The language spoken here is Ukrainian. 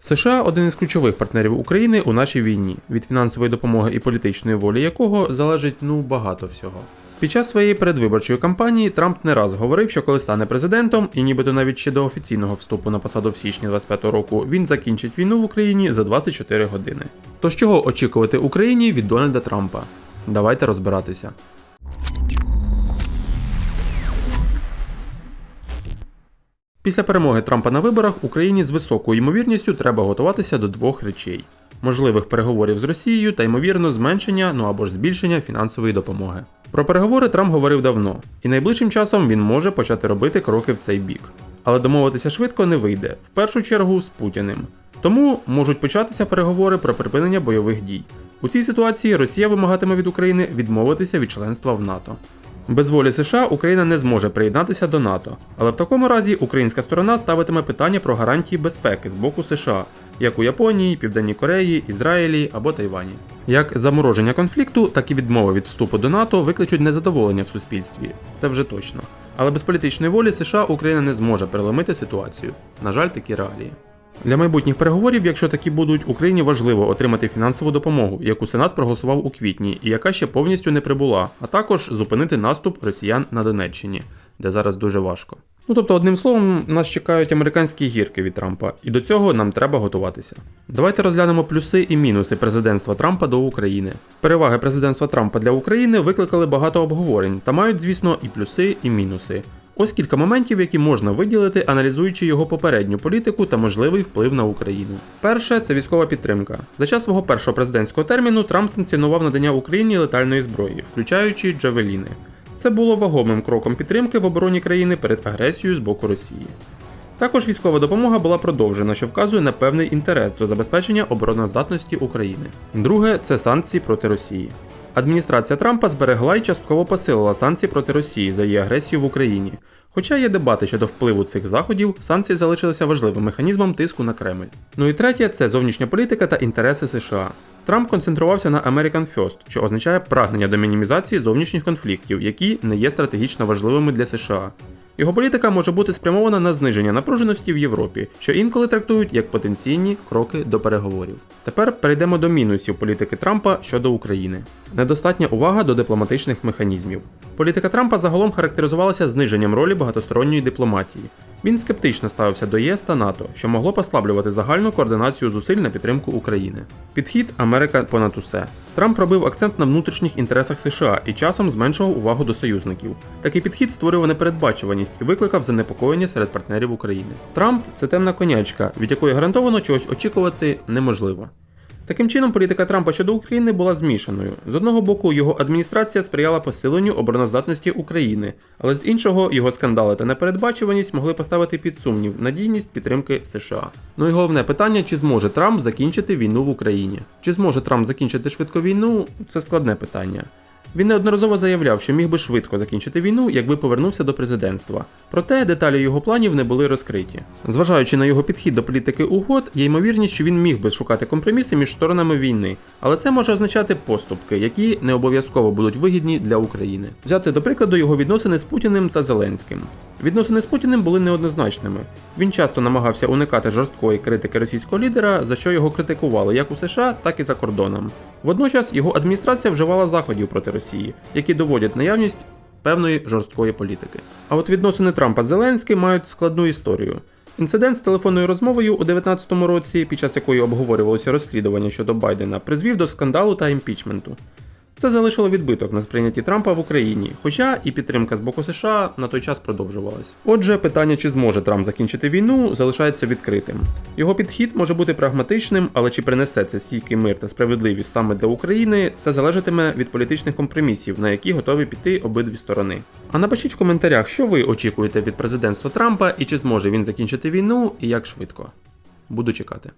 США один із ключових партнерів України у нашій війні, від фінансової допомоги і політичної волі якого залежить ну багато всього. Під час своєї передвиборчої кампанії Трамп не раз говорив, що коли стане президентом, і нібито навіть ще до офіційного вступу на посаду в січні 25-го року він закінчить війну в Україні за 24 години. Тож чого очікувати Україні від Дональда Трампа? Давайте розбиратися. Після перемоги Трампа на виборах Україні з високою ймовірністю треба готуватися до двох речей: можливих переговорів з Росією та ймовірно зменшення, ну або ж збільшення фінансової допомоги. Про переговори Трамп говорив давно, і найближчим часом він може почати робити кроки в цей бік. Але домовитися швидко не вийде, в першу чергу з Путіним. Тому можуть початися переговори про припинення бойових дій. У цій ситуації Росія вимагатиме від України відмовитися від членства в НАТО. Без волі США Україна не зможе приєднатися до НАТО, але в такому разі українська сторона ставитиме питання про гарантії безпеки з боку США, як у Японії, Південній Кореї, Ізраїлі або Тайвані. Як замороження конфлікту, так і відмова від вступу до НАТО викличуть незадоволення в суспільстві. Це вже точно. Але без політичної волі США Україна не зможе переломити ситуацію. На жаль, такі реалії. Для майбутніх переговорів, якщо такі будуть, Україні важливо отримати фінансову допомогу, яку Сенат проголосував у квітні, і яка ще повністю не прибула, а також зупинити наступ росіян на Донеччині, де зараз дуже важко. Ну тобто, одним словом, нас чекають американські гірки від Трампа, і до цього нам треба готуватися. Давайте розглянемо плюси і мінуси президентства Трампа до України. Переваги президентства Трампа для України викликали багато обговорень та мають, звісно, і плюси, і мінуси. Ось кілька моментів, які можна виділити, аналізуючи його попередню політику та можливий вплив на Україну. Перше це військова підтримка. За час свого першого президентського терміну Трамп санкціонував надання Україні летальної зброї, включаючи джавеліни. Це було вагомим кроком підтримки в обороні країни перед агресією з боку Росії. Також військова допомога була продовжена, що вказує на певний інтерес до забезпечення обороноздатності України. Друге це санкції проти Росії. Адміністрація Трампа зберегла і частково посилила санкції проти Росії за її агресію в Україні. Хоча є дебати щодо впливу цих заходів, санкції залишилися важливим механізмом тиску на Кремль. Ну і третє це зовнішня політика та інтереси США. Трамп концентрувався на American First, що означає прагнення до мінімізації зовнішніх конфліктів, які не є стратегічно важливими для США. Його політика може бути спрямована на зниження напруженості в Європі, що інколи трактують як потенційні кроки до переговорів. Тепер перейдемо до мінусів політики Трампа щодо України. Недостатня увага до дипломатичних механізмів. Політика Трампа загалом характеризувалася зниженням ролі багатосторонньої дипломатії. Він скептично ставився до ЄС та НАТО, що могло послаблювати загальну координацію зусиль на підтримку України. Підхід Америка понад усе. Трамп робив акцент на внутрішніх інтересах США і часом зменшував увагу до союзників. Такий підхід створював непередбачуваність і викликав занепокоєння серед партнерів України. Трамп це темна конячка, від якої гарантовано чогось очікувати неможливо. Таким чином, політика Трампа щодо України була змішаною. З одного боку, його адміністрація сприяла посиленню обороноздатності України, але з іншого його скандали та непередбачуваність могли поставити під сумнів надійність підтримки США. Ну і головне питання: чи зможе Трамп закінчити війну в Україні? Чи зможе Трамп закінчити швидко війну? Це складне питання. Він неодноразово заявляв, що міг би швидко закінчити війну, якби повернувся до президентства. Проте деталі його планів не були розкриті. Зважаючи на його підхід до політики угод, є ймовірність, що він міг би шукати компроміси між сторонами війни, але це може означати поступки, які не обов'язково будуть вигідні для України. Взяти до прикладу його відносини з Путіним та Зеленським. Відносини з Путіним були неоднозначними. Він часто намагався уникати жорсткої критики російського лідера, за що його критикували як у США, так і за кордоном. Водночас його адміністрація вживала заходів проти Росії, які доводять наявність певної жорсткої політики. А от відносини Трампа з Зеленським мають складну історію. Інцидент з телефонною розмовою у 2019 році, під час якої обговорювалося розслідування щодо Байдена, призвів до скандалу та імпічменту. Це залишило відбиток на сприйнятті Трампа в Україні, хоча і підтримка з боку США на той час продовжувалась. Отже, питання, чи зможе Трамп закінчити війну, залишається відкритим. Його підхід може бути прагматичним, але чи принесе це стійкий мир та справедливість саме для України, це залежатиме від політичних компромісів, на які готові піти обидві сторони. А напишіть в коментарях, що ви очікуєте від президентства Трампа і чи зможе він закінчити війну і як швидко. Буду чекати.